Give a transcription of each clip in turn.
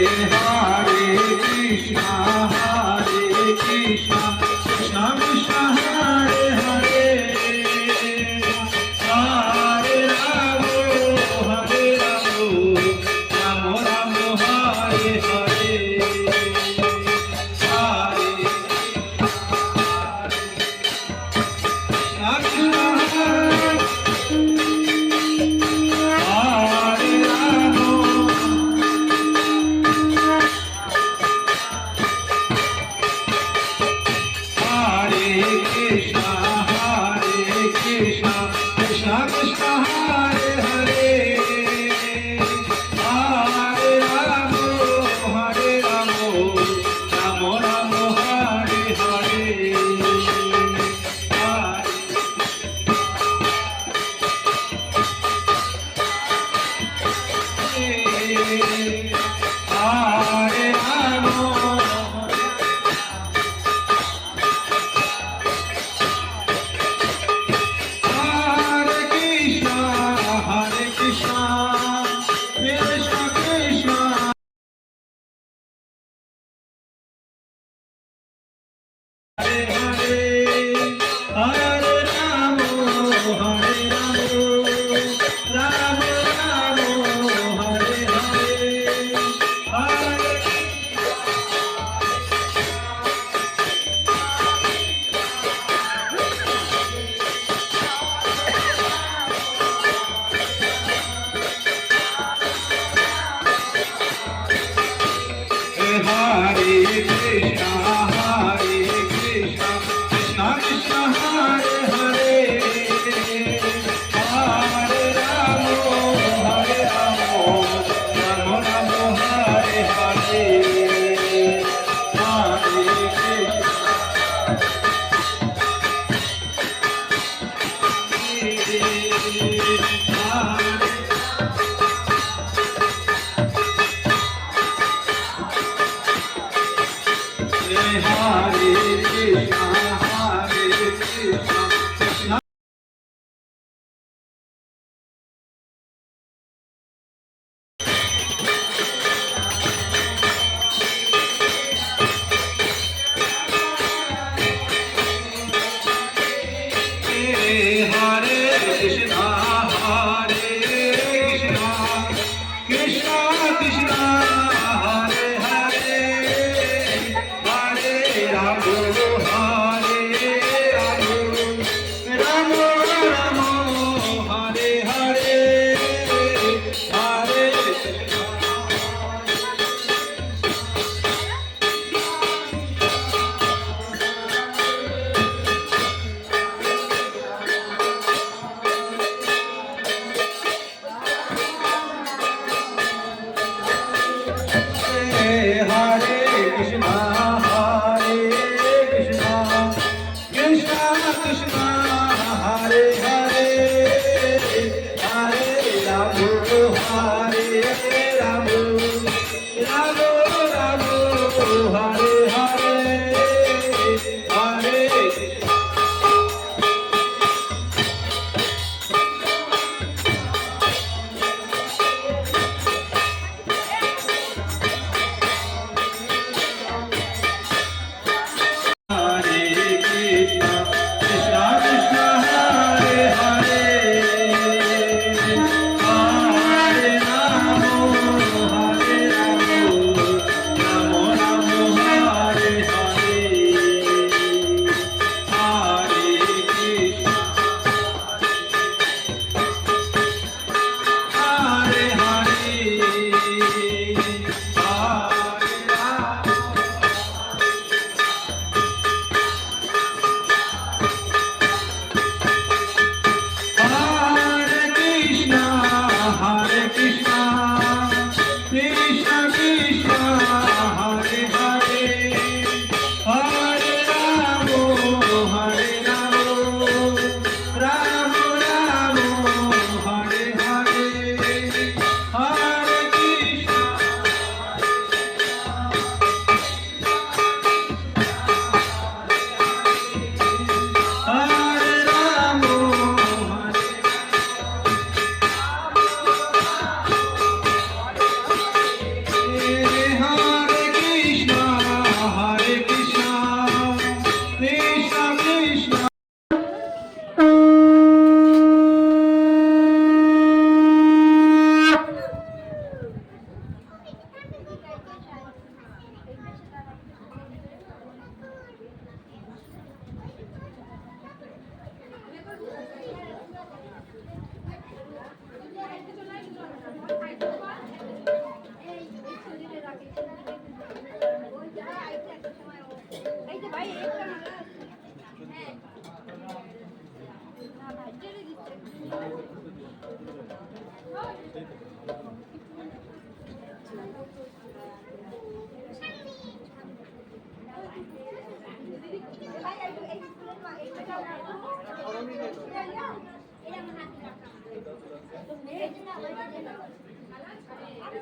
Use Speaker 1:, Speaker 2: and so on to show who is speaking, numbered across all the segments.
Speaker 1: Hare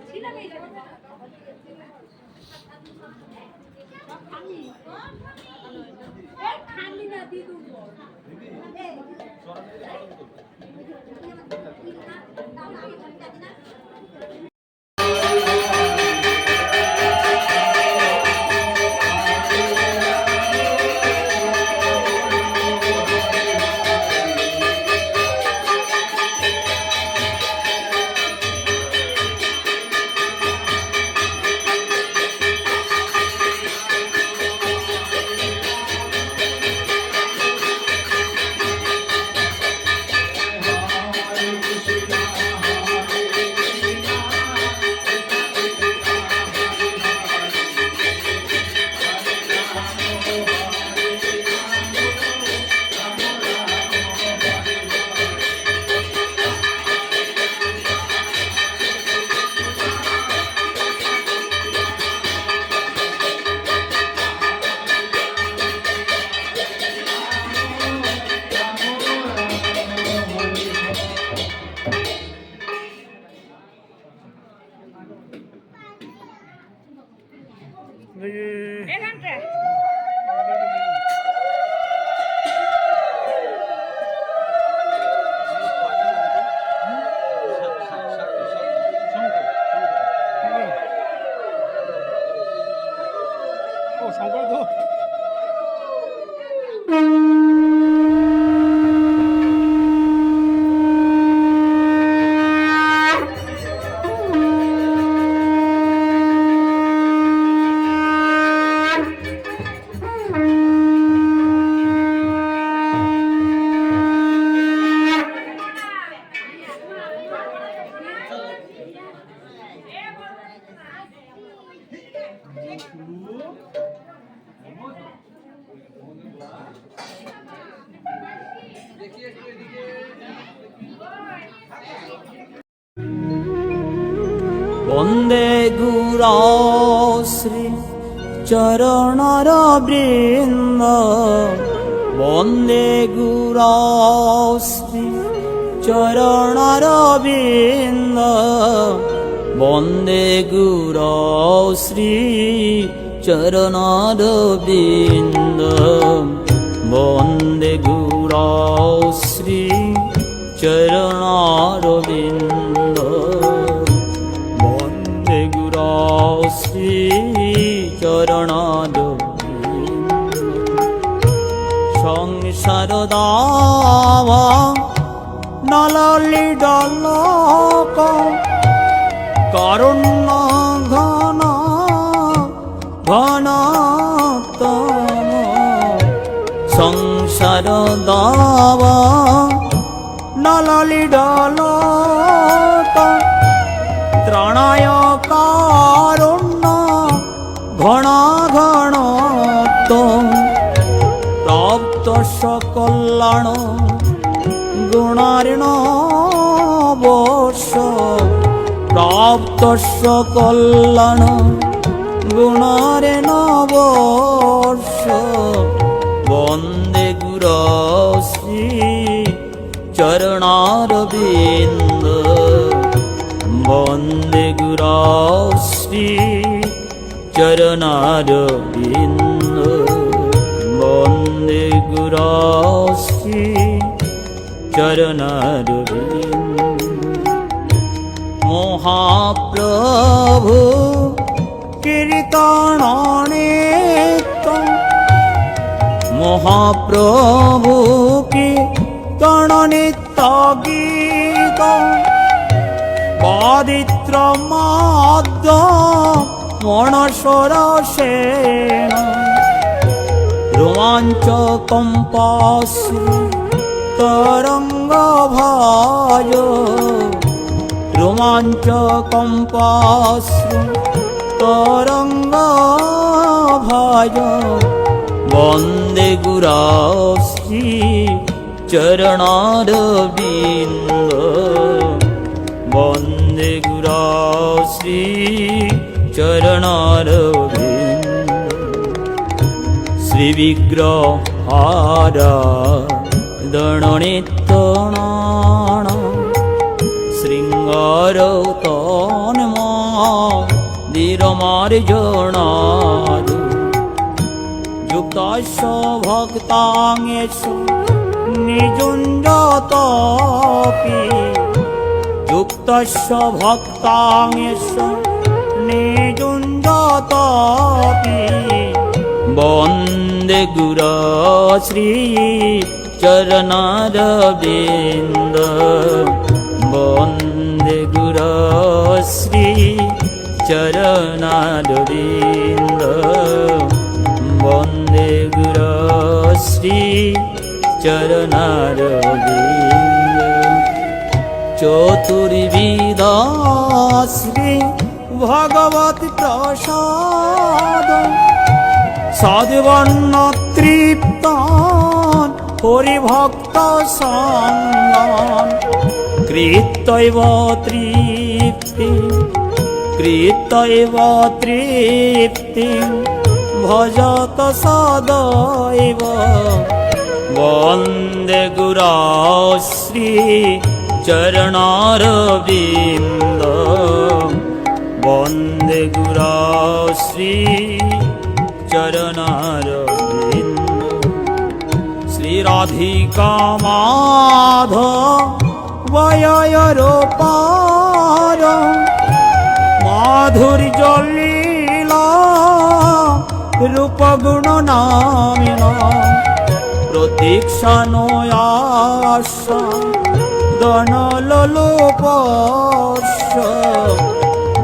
Speaker 2: ছিলাম এই দিদু
Speaker 3: বন্দে গুরশ্রী চরণর বৃন্দ। বন্দে গুরশ্রী চরণর বৃন্দ। বন্দে গুরশ্রী চরণর বৃন্দ। বন্দে। চরণাদ সংসার দাওয়া নললি ডলক কারণ্য ঘন ঘন সংসার দাওয়া নললি ডলক ত্রাণায় কারণ্য ঘণ ঘন তপ্ত সকল্যাণ গুণারিণ বর্ষ। প্রাপ্ত সকল্যাণ গুণারিণ বর্ষ। চরণারবিন্দ বন্দে গুরশ্রী চরণারবিন্দ মহাপ্রভু কীর্তনে মহাপ্রভু কীর্তন নিত্য গীত পাদিত্র মাদ্য মনসর সেন রোমাঞ্চ কম্পাশ্রু তরঙ্গ ভাজ রোমাঞ্চ কম্পাশ্রু তরঙ্গ ভাজ বন্দে গুরাশ্রী চরণার বিন্দ বন্দে বন্দে গুরা শ্রী চরণারবিন্দ শ্রী বিগ্রহারা দণনিত্য শৃঙ্গার তন্ম বীরমার্জনাদু যুক্তাস্য ভক্তাঙেষ নিযুঞ্জতপি যুক্তস্য ভক্তাঙেষ বন্দে গুর শ্রী চরণারবিন্দ। বন্দে গুর শ্রী চরণারবিন্দ। বন্দে গুর শ্রী চরণারবিন্দ। চতুর্বিদা শ্রী ভগবতী প্রসাদ। সদ্বর্ণ তৃপ্তান, হরিভক্ত সঙ্গান। কৃতৈব তৃপ্তি কৃতৈব তৃপ্তি, ভজত সদৈব। বন্দে গুরাশ্রী চরণারবিন্দ। বন্দে গুরাশ্রী চরণারবিন্দ। শ্রীরাধিকা মাধ বয়র পার মাধুর্য লীলা রূপগুণ নামিন প্রতীক্ষা নয়াস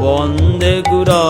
Speaker 3: দনলোপস্য বন্দে গুরা